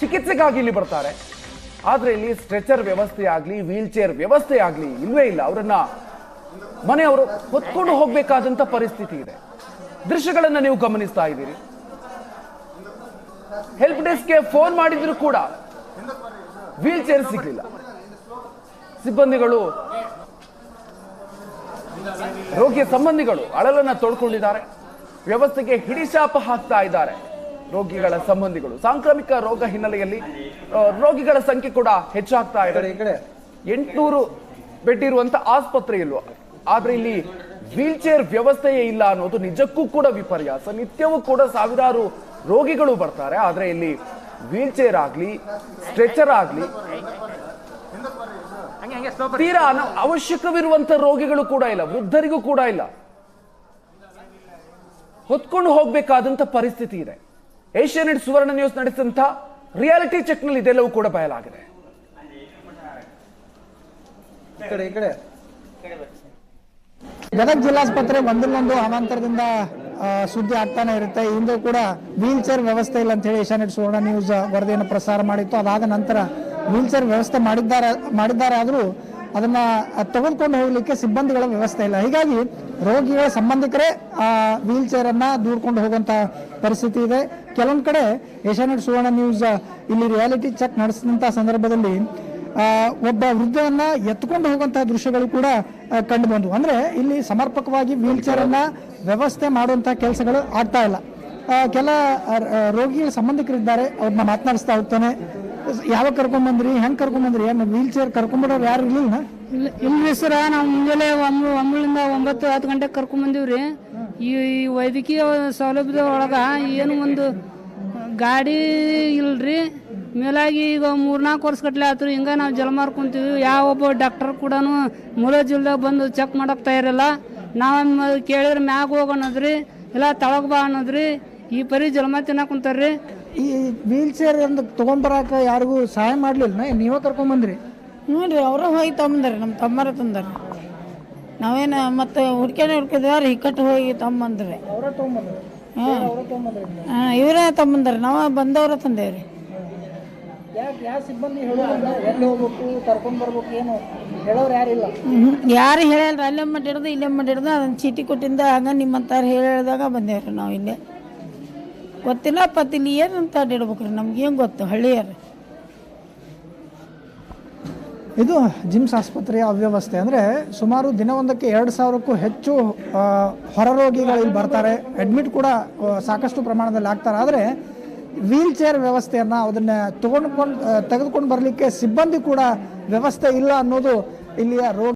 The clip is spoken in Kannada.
ಚಿಕಿತ್ಸೆಗಾಗಿ ಇಲ್ಲಿ ಬರ್ತಾರೆ. ಆದ್ರೆ ಇಲ್ಲಿ ಸ್ಟ್ರೆಚರ್ ವ್ಯವಸ್ಥೆ ಆಗ್ಲಿ, ವೀಲ್ ಚೇರ್ ವ್ಯವಸ್ಥೆ ಆಗ್ಲಿ ಇಲ್ವೇ ಇಲ್ಲ. ಅವರನ್ನ ಮನೆಯವರು ಹೊತ್ಕೊಂಡು ಹೋಗ್ಬೇಕಾದಂತ ಪರಿಸ್ಥಿತಿ ಇದೆ. ದೃಶ್ಯಗಳನ್ನ ನೀವು ಗಮನಿಸ್ತಾ ಇದ್ದೀರಿ. ಹೆಲ್ಪ್ ಡೆಸ್ಕ್ಗೆ ಫೋನ್ ಮಾಡಿದ್ರು ಕೂಡ ವೀಲ್ ಚೇರ್ ಸಿಗ್ಲಿಲ್ಲ. ಸಿಬ್ಬಂದಿಗಳು, ರೋಗಿಯ ಸಂಬಂಧಿಗಳು ಅಳಲನ್ನ ತೊಳ್ಕೊಂಡಿದ್ದಾರೆ. ವ್ಯವಸ್ಥೆಗೆ ಹಿಡಿಶಾಪ ಹಾಕ್ತಾ ಇದ್ದಾರೆ. ರೋಗಿಗಳ ಸಂಬಂಧಿಗಳು. ಸಾಂಕ್ರಾಮಿಕ ರೋಗ ಹಿನ್ನೆಲೆಯಲ್ಲಿ ರೋಗಿಗಳ ಸಂಖ್ಯೆ ಕೂಡ ಹೆಚ್ಚಾಗ್ತಾ ಇದೆ. ಎಂಟುನೂರು ಬೆಡ್ ಇರುವಂತ ಆಸ್ಪತ್ರೆ ಇಲ್ವಾ? ಆದ್ರೆ ಇಲ್ಲಿ ವೀಲ್ ಚೇರ್ ವ್ಯವಸ್ಥೆಯೇ ಇಲ್ಲ ಅನ್ನೋದು ನಿಜಕ್ಕೂ ಕೂಡ ವಿಪರ್ಯಾಸ. ನಿತ್ಯವೂ ಕೂಡ ಸಾವಿರಾರು ರೋಗಿಗಳು ಬರ್ತಾರೆ. ಆದ್ರೆ ಇಲ್ಲಿ ವೀಲ್ ಚೇರ್ ಆಗ್ಲಿ ಸ್ಟ್ರೆಚರ್ ಆಗ್ಲಿ ತೀರಾ ಅವಶ್ಯಕವಿರುವಂತ ರೋಗಿಗಳು ಕೂಡ ಇಲ್ಲ. ವೃದ್ಧರಿಗೂ ಕೂಡ ಇಲ್ಲ. ಹೊತ್ಕೊಂಡು ಹೋಗ್ಬೇಕಾದಂತ ಪರಿಸ್ಥಿತಿ ಇದೆ. ಏಷ್ಯಾನೆಟ್ ಸುವರ್ಣ ನ್ಯೂಸ್ ನಡೆಸಿದಂಥ ರಿಯಾಲಿಟಿ ಚೆಕ್ನಲ್ಲಿ ಇದೆಲ್ಲವೂ ಕೂಡ ಬಯಲಾಗಿದೆ. ಗದಗ ಜಿಲ್ಲಾಸ್ಪತ್ರೆ ಒಂದಿಲ್ಲೊಂದು ಅವಾಂತರದಿಂದ ಸುದ್ದಿ ಆಗ್ತಾನೆ ಇರುತ್ತೆ. ಇಂದು ಕೂಡ ವೀಲ್ ಚೇರ್ ವ್ಯವಸ್ಥೆ ಇಲ್ಲ ಅಂತ ಹೇಳಿ ಏಷ್ಯಾನೆಟ್ ಸುವರ್ಣ ನ್ಯೂಸ್ ವರದಿಯನ್ನು ಪ್ರಸಾರ ಮಾಡಿತ್ತು. ಅದಾದ ನಂತರ ವೀಲ್ ಚೇರ್ ವ್ಯವಸ್ಥೆ ಮಾಡಿದ್ದಾರೆ ಮಾಡಿದ್ದಾರೆ ಆದರೂ ಅದನ್ನ ತಗೊಂಡ್ಕೊಂಡು ಹೋಗ್ಲಿಕ್ಕೆ ಸಿಬ್ಬಂದಿಗಳ ವ್ಯವಸ್ಥೆ ಇಲ್ಲ. ಹೀಗಾಗಿ ರೋಗಿಗಳ ಸಂಬಂಧಿಕರೇ ಆ ವೀಲ್ ಚೇರ್ ಅನ್ನ ದೂಡ್ಕೊಂಡು ಹೋಗುವಂತ ಪರಿಸ್ಥಿತಿ ಇದೆ. ಕೆಲವೊಂದು ಕಡೆ ಏಷ್ಯಾನೆಟ್ ಸುವರ್ಣ ನ್ಯೂಸ್ ಇಲ್ಲಿ ರಿಯಾಲಿಟಿ ಚೆಕ್ ನಡೆಸಿದಂತ ಸಂದರ್ಭದಲ್ಲಿ ಒಬ್ಬ ವೃದ್ಧವನ್ನ ಎತ್ಕೊಂಡು ಹೋಗುವಂತಹ ದೃಶ್ಯಗಳು ಕೂಡ ಕಂಡು ಬಂದವು. ಅಂದ್ರೆ ಇಲ್ಲಿ ಸಮರ್ಪಕವಾಗಿ ವೀಲ್ ಚೇರ್ ಅನ್ನ ವ್ಯವಸ್ಥೆ ಮಾಡುವಂತಹ ಕೆಲಸಗಳು ಆಗ್ತಾ ಇಲ್ಲ. ಕೆಲ ರೋಗಿಗಳ ಸಂಬಂಧಿಕರಿದ್ದಾರೆ. ಅವ್ರನ್ನ ಮಾತನಾಡಿಸ್ತಾ ಹೋಗ್ತಾನೆ. ಯಾವಾಗ ಕರ್ಕೊಂಡ್ ಬಂದ್ರಿ? ಹೆಂಗ್ ಕರ್ಕೊಂಡ್ ಬಂದ್ರಿ? ಏನು ವೀಲ್ ಚೇರ್ ಕರ್ಕೊಂಡ್ಬಿಡೋರು ಯಾರು ಇರ್ಲಿಲ್ಲ. ಇಲ್ರಿ ಸರ ನಾವು ಮುಂಜಾನೆ ಒಂದು ಒಂಬತ್ತು ಹತ್ತು ಗಂಟೆಗೆ ಕರ್ಕೊಂಡ್ ಬಂದಿವ್ರಿ. ಈ ವೈದ್ಯಕೀಯ ಸೌಲಭ್ಯದ ಒಳಗೆ ಏನು ಒಂದು ಗಾಡಿ ಇಲ್ರಿ. ಮೇಲಾಗಿ ಈಗ ಮೂರ್ನಾಲ್ಕು ವರ್ಷ ಕಟ್ಲೆ ಆತ್ರಿ. ಹಿಂಗ ನಾವು ಜಲ ಕುಂತೀವಿ ಯಾವ ಒಬ್ಬ ಡಾಕ್ಟರ್ ಕೂಡ ಮೂಲ ಜಿಲ್ಲೆ ಬಂದು ಚೆಕ್ ಮಾಡಕ್ ತಯಾರಿಲ್ಲ. ನಾವು ಕೇಳಿದ್ರೆ ಮ್ಯಾಗ ಹೋಗ ಇಲ್ಲ ತಳಗೆ ಬಾ ಅನ್ನೋದ್ರಿ. ಈ ಪರಿ ಜಲಮ ತಿನ್ನಕ್ ಕುಂತಾರ್ರಿ. ಈ ವೀಲ್ ಚೇರ್ ಒಂದು ತಗೊಂಡ್ಬರಾಕ ಯಾರಿಗೂ ಸಹಾಯ ಮಾಡಲಿಲ್ಲ ನೀವೇ ಕರ್ಕೊಂಡ್ ಬಂದ್ರಿ. ನೋಡ್ರಿ ಅವರು ಹೋಗಿ ತಗೊಂಬಂದಾರೆ ನಮ್ಮ ತಮ್ಮರ ತಂದರು. ನಾವೇನು ಮತ್ತೆ ಹುಡ್ಕ್ಯಾನೆ ಹುಡ್ಕಿದ್ವಾರ ಇಕ್ಕಟ್ಟು ಹೋಗಿ ಅವರೇ ತಗೊಂಡ್ಬಂದ್ರಿ ಹಾಂ. ಇವರೇ ತಗೊಂಬಂದಾರೆ ನಾವು ಬಂದವ್ರ ತಂದೇವ್ರಿ. ಯಾರು ಹೇಳಲ್ರಿ ಅಲ್ಲೇ ಮಾಡಿಡ್ದು ಇಲ್ಲೇ ಮಾಡಿಡ್ದು ಅದನ್ನ ಚೀಟಿ ಕೊಟ್ಟಿಂದ ಹಂಗ ನಿಮ್ಮಂತಾರ ಹೇಳಿದಾಗ ಬಂದೇವ್ರಿ ನಾವು ಇಲ್ಲೇ. ಗೊತ್ತಿಲ್ಲ ಪತ್ತಿಲಿ ಏನಂತ ಅಡ್ಡಿಡ್ಬೇಕ್ರಿ ನಮ್ಗೆ ಏನು ಗೊತ್ತು ಹಳ್ಳಿಯರು ಇದು ಜಿಮ್ಸ್ ಆಸ್ಪತ್ರೆಯ ಅವ್ಯವಸ್ಥೆ. ಅಂದರೆ ಸುಮಾರು ದಿನವೊಂದಕ್ಕೆ ಎರಡು ಸಾವಿರಕ್ಕೂ ಹೆಚ್ಚು ಹೊರ ರೋಗಿಗಳು ಇಲ್ಲಿ ಬರ್ತಾರೆ. ಅಡ್ಮಿಟ್ ಕೂಡ ಸಾಕಷ್ಟು ಪ್ರಮಾಣದಲ್ಲಿ ಆಗ್ತಾರೆ. ಆದರೆ ವೀಲ್ ಚೇರ್ ವ್ಯವಸ್ಥೆಯನ್ನು ಅದನ್ನ ತಗೊಂಡ್ಕೊಂಡು ತೆಗೆದುಕೊಂಡು ಬರಲಿಕ್ಕೆ ಸಿಬ್ಬಂದಿ ಕೂಡ ವ್ಯವಸ್ಥೆ ಇಲ್ಲ ಅನ್ನೋದು ಇಲ್ಲಿಯ ರೋಗ